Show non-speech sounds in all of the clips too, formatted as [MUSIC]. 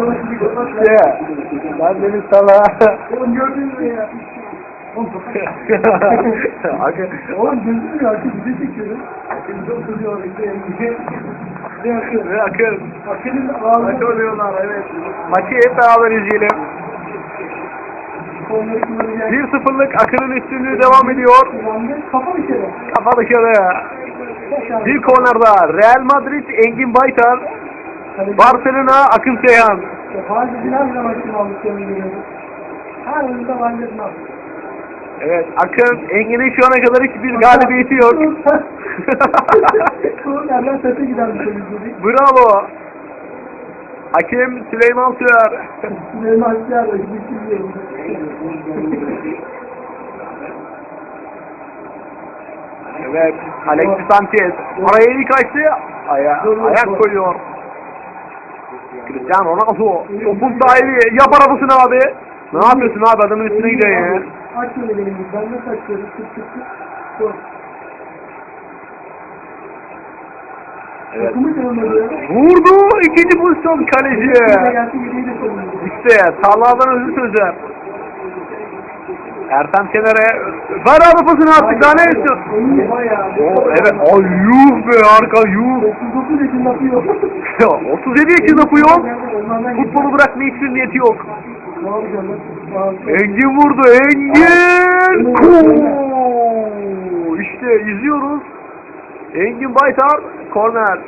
Ya. Ben demin sana. Oğlum gördün mü ya? Oğlum gözüm ya artık bize çekiyorum. Şimdi oturuyor işte. Ne yapıyor? Ve Akın. Akılın Maç ağzına oluyorlar evet. Maçı hep beraber izleyelim. kolları kullanıyor. 1-0'lık Akın'ın üstünlüğü devam ediyor. Kafa kere. Kafa dışarı. Bir kornerda Real Madrid Engin Baytar. Barcelona Akın Seyhan. Bazı her zaman kim görüyoruz. Her Valides'in aldı. Evet Akın Engin'in şu ana kadar hiçbir galibiyeti yok. Nereden sese giden bir çocuk dedik. Bravo. Hakem Süleyman Süer. Süleyman şey Evet Alexis Sanchez. Araya iyi kaçtı. Aya, ayak koyuyor. Cristiano Ronaldo. Topun sahibi. Yap arabasını abi. Ne yapıyorsun abi adamın üstüne gidiyor ya. Aç öyle benim. Ben ne kaçıyorum? Tık tık tık. Evet. Vurdu. ikinci pozisyon kaleci. İşte tarladan özür sözler. Ertem Şener'e ver abi pasını artık daha ne istiyorsun? Oo, evet. Ay yuh be arka yuh. 39 yaşında yapıyor. 37 yaşında. Onlardan Futbolu bırakma hiçbir niyeti yok. Engin vurdu. Engin! Kuu! İşte izliyoruz. Engin Baytar korner.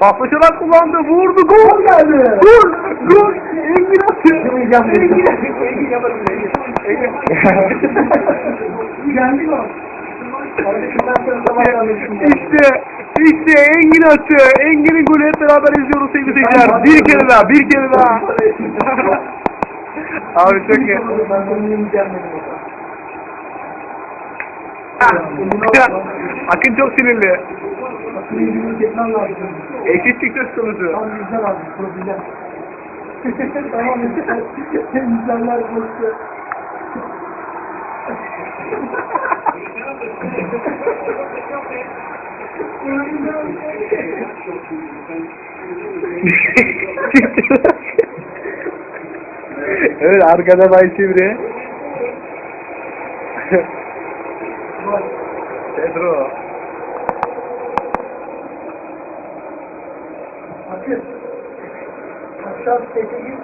Paslaşarak kullandı. Vurdu. Gol geldi. Gol. Gol. Engin. Geldi mi? İşte, işte Engin attı. Engin'in golü hep beraber izliyoruz sevgili seyirciler. Bir kere daha, bir kere daha. Abi çok iyi. Akın çok sinirli. Eşitlik söz konusu. Tamam yüzden abi. Problem. [LAUGHS] tamam. Yüzdenler konuştu. evet arkada Bay Sivri. Pedro. Bakın. Aşağı teke git.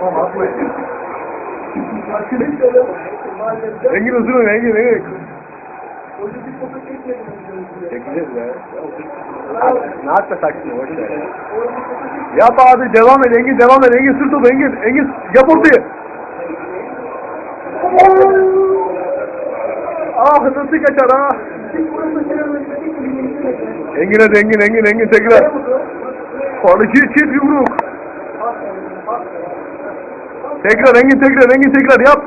Tamam atmayın. Arkadaşlar maalesef Engin uzun oyun Engin Engin. Hoca bir foto çekmedim. Çekeceğiz ya. Ne yapma taksini boş ver. Yap abi devam et Engin devam et Engin sırt topu Engin Engin yap ortayı. Ah nasıl kaçar ha. Engin hadi Engin Engin Engin tekrar. Kaleci çift yumruk. Tekrar Engin tekrar Engin tekrar yap.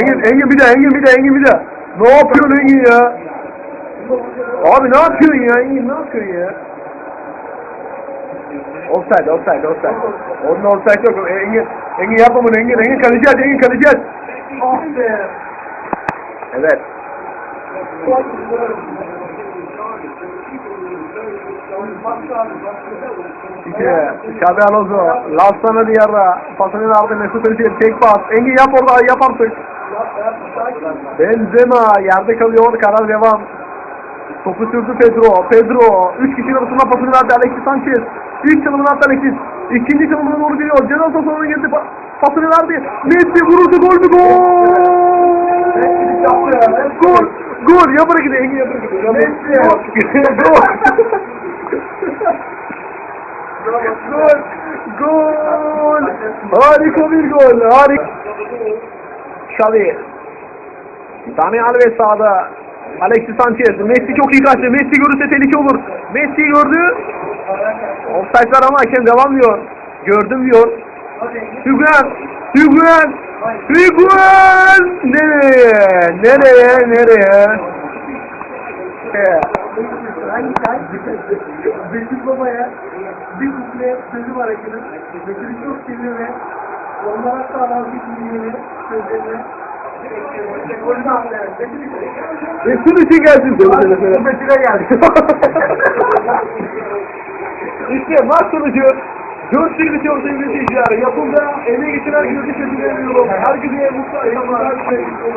Engin Engin bir daha Engin bir daha Engin bir daha. Ne yapıyorsun Engin ya? Abi ne yapıyorsun ya Engin ne yapıyorsun ya? Offside offside offside. Onun offside yok. E, Engin Engin yapma bunu Engin Engin aç Engin kaleci aç. Ah be. Evet. İki. Xabi Alonso. Lastana Diyarra. Pasını aldı Mesut Özil. Tek pas. Engin yap orada yap artık. Benzema yerde kalıyor. Karar devam. Topu sürdü Pedro. Pedro. Üç kişinin arasında pasını verdi Alexis Sanchez. İlk çalımını attı Alexis. İkinci çalımına doğru geliyor. Ceza sahasına girdi. Pa- pasını verdi. Messi vururdu. Gol mü? Gol! Gol! Gol! Yap hareketi. Engin yap hareketi. Messi. Gol! Gol! Gol! Harika bir gol! Harika! Xavi. Dani Alves sağda. Alexis Sanchez. Messi çok iyi kaçtı. Messi görürse tehlike olur. Messi gördü. Offside var ama hakem devam diyor. Gördüm diyor. Hüguen! Hüguen! Hüguen! Nereye? Nereye? Nereye? Bekir Baba'ya bir kuple sözü var Akın'ın. Bekir'i çok seviyor ve onlar hatta vazgeçmeyeceğini sözlerini Resul için mesela. Betül'e geldi. [LAUGHS] İşte maç sonucu 4-1 bitiyor sevgili seyirciler. Yapımda emeği geçen herkese teşekkür ediyorum. Herkese mutlu akşamlar.